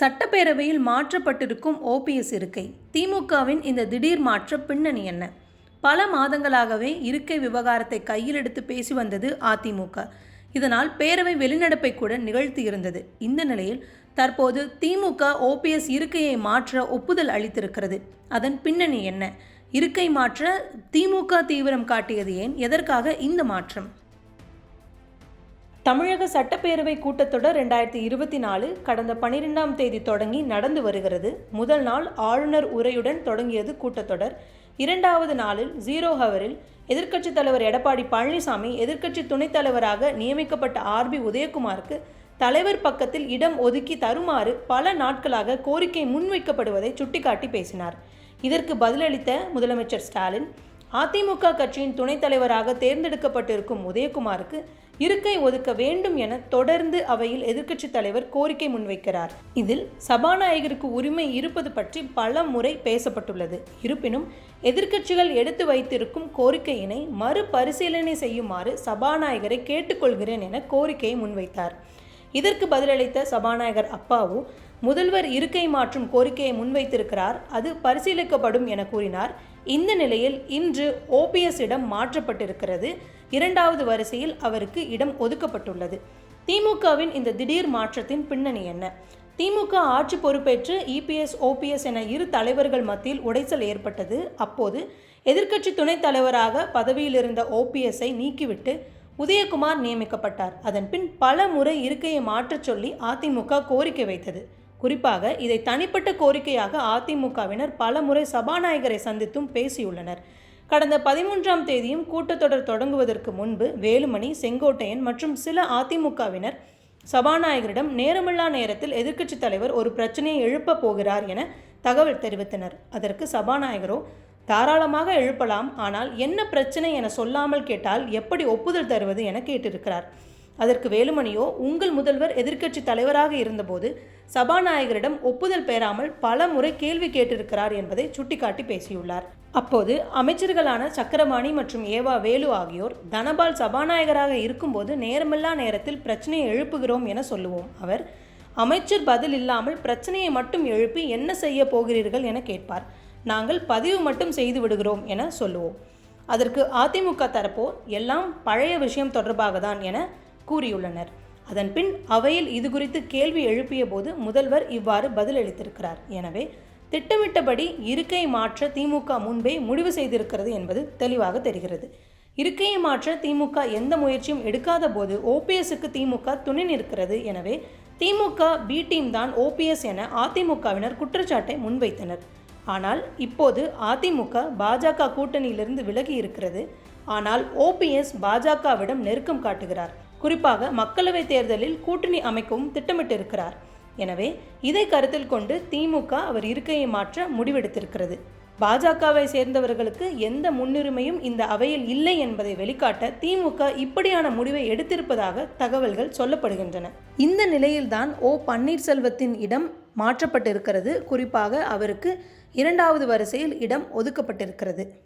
சட்டப்பேரவையில் மாற்றப்பட்டிருக்கும் ஓபிஎஸ் இருக்கை. திமுகவின் இந்த திடீர் மாற்ற பின்னணி என்ன? பல மாதங்களாகவே இருக்கை விவகாரத்தை கையில் எடுத்து பேசி வந்தது அதிமுக. இதனால் பேரவை வெளிநடப்பை கூட நிகழ்த்தி இருந்தது. இந்த நிலையில் தற்போது திமுக ஓபிஎஸ் இருக்கையை மாற்ற ஒப்புதல் அளித்திருக்கிறது. அதன் பின்னணி என்ன? இருக்கை மாற்ற திமுக தீவிரம் காட்டியது ஏன்? எதற்காக இந்த மாற்றம்? தமிழக சட்டப்பேரவை கூட்டத்தொடர் ரெண்டாயிரத்தி இருபத்தி நாலு கடந்த பனிரெண்டாம் தேதி தொடங்கி நடந்து வருகிறது. முதல் நாள் ஆளுநர் உரையுடன் தொடங்கியது கூட்டத்தொடர். இரண்டாவது நாளில் ஜீரோ ஹவரில் எதிர்க்கட்சித் தலைவர் எடப்பாடி பழனிசாமி எதிர்க்கட்சி துணைத் தலைவராக நியமிக்கப்பட்ட ஆர்பி உதயகுமாருக்கு தலைவர் பக்கத்தில் இடம் ஒதுக்கி தருமாறு பல நாட்களாக கோரிக்கை முன்வைக்கப்படுவதை சுட்டிக்காட்டி பேசினார். இதற்கு பதிலளித்த முதலமைச்சர் ஸ்டாலின் அதிமுக கட்சியின் துணைத் தலைவராக தேர்ந்தெடுக்கப்பட்டிருக்கும் உதயகுமாருக்கு இருக்கை ஒதுக்க வேண்டும் என தொடர்ந்து அவையில் எதிர்க்கட்சித் தலைவர் கோரிக்கை முன்வைக்கிறார். இதில் சபாநாயகருக்கு உரிமை இருப்பது பற்றி பல முறை பேசப்பட்டுள்ளது. இருப்பினும் எதிர்க்கட்சிகள் எடுத்து வைத்திருக்கும் கோரிக்கையினை மறுபரிசீலனை செய்யுமாறு சபாநாயகரை கேட்டுக்கொள்கிறேன் என கோரிக்கையை முன்வைத்தார். இதற்கு பதிலளித்த சபாநாயகர் அப்பாவு முதல்வர் இருக்கை மாற்றும் கோரிக்கையை முன்வைத்திருக்கிறார். அது பரிசீலிக்கப்படும் என கூறினார். இந்த நிலையில் இன்று ஓபிஎஸ் இடம் மாற்றப்பட்டிருக்கிறது. இரண்டாவது வரிசையில் அவருக்கு இடம் ஒதுக்கப்பட்டுள்ளது. திமுகவின் இந்த திடீர் மாற்றத்தின் பின்னணி என்ன? திமுக ஆட்சி பொறுப்பேற்று இபிஎஸ் ஓபிஎஸ் என இரு தலைவர்கள் மத்தியில் உடைசல் ஏற்பட்டது. அப்போது எதிர்க்கட்சி துணைத் தலைவராக பதவியில் இருந்த ஓபிஎஸ்ஐ நீக்கிவிட்டு உதயகுமார் நியமிக்கப்பட்டார். அதன் பின் பல முறை இருக்கையை மாற்றச் சொல்லி அதிமுக கோரிக்கை வைத்தது. குறிப்பாக இதை தனிப்பட்ட கோரிக்கையாக அதிமுகவினர் பல முறை சபாநாயகரை சந்தித்தும் பேசியுள்ளனர். கடந்த பதிமூன்றாம் தேதியும் கூட்டத்தொடர் தொடங்குவதற்கு முன்பு வேலுமணி செங்கோட்டையன் மற்றும் சில அதிமுகவினர் சபாநாயகரிடம் நேரமில்லா நேரத்தில் எதிர்க்கட்சித் தலைவர் ஒரு பிரச்சனையை எழுப்பப் போகிறார் என தகவல் தெரிவித்தனர். அதற்கு சபாநாயகரோ தாராளமாக எழுப்பலாம் ஆனால் என்ன பிரச்சனை என சொல்லாமல் கேட்டால் எப்படி ஒப்புதல் தருவது என கேட்டிருக்கிறார். அதற்கு வேலுமணியோ உங்கள் முதல்வர் எதிர்க்கட்சி தலைவராக இருந்தபோது சபாநாயகரிடம் ஒப்புதல் பெறாமல் பல முறை கேள்வி கேட்டிருக்கிறார் என்பதை சுட்டிக்காட்டி பேசியுள்ளார். அப்போது அமைச்சர்களான சக்கரபாணி மற்றும் ஏவா வேலு ஆகியோர் தனபால் சபாநாயகராக இருக்கும்போது நேரமில்லா நேரத்தில் பிரச்சனையை எழுப்புகிறோம் என சொல்லுவோம். அவர் அமைச்சர் பதில் இல்லாமல் பிரச்சனையை மட்டும் எழுப்பி என்ன செய்ய போகிறீர்கள் என கேட்பார். நாங்கள் பதிவு மட்டும் செய்து விடுகிறோம் என சொல்லுவோம். அதற்கு அதிமுக தரப்போ எல்லாம் பழைய விஷயம் தொடர்பாக தான் என கூறியுள்ளனர். அதன்பின் அவையில் இது குறித்து கேள்வி எழுப்பிய போது முதல்வர் இவ்வாறு பதிலளித்திருக்கிறார். எனவே திட்டமிட்டபடி இருக்கை மாற்ற திமுக முன்பே முடிவு செய்திருக்கிறது என்பது தெளிவாக தெரிகிறது. இருக்கையை மாற்ற திமுக எந்த முயற்சியும் எடுக்காத போது ஓபிஎஸ்க்கு திமுக துணை நிற்கிறது. எனவே திமுக பி டீம் தான் ஓபிஎஸ் என அதிமுகவினர் குற்றச்சாட்டை முன்வைத்தனர். ஆனால் இப்போது அதிமுக பாஜக கூட்டணியிலிருந்து விலகி இருக்கிறது ஆனால் ஓபிஎஸ் பாஜகவிடம் நெருக்கம் காட்டுகிறார். குறிப்பாக மக்களவைத் தேர்தலில் கூட்டணி அமைக்கவும் திட்டமிட்டிருக்கிறார். எனவே இதை கருத்தில் கொண்டு திமுக அவர் இருக்கையை மாற்ற முடிவெடுத்திருக்கிறது. பாஜகவை சேர்ந்தவர்களுக்கு எந்த முன்னுரிமையும் இந்த அவையில் இல்லை என்பதை வெளிக்காட்ட திமுக இப்படியான முடிவை எடுத்திருப்பதாக தகவல்கள் சொல்லப்படுகின்றன. இந்த நிலையில்தான் ஓ பன்னீர்செல்வத்தின் இடம் மாற்றப்பட்டிருக்கிறது. குறிப்பாக அவருக்கு இரண்டாவது வரிசையில் இடம் ஒதுக்கப்பட்டிருக்கிறது.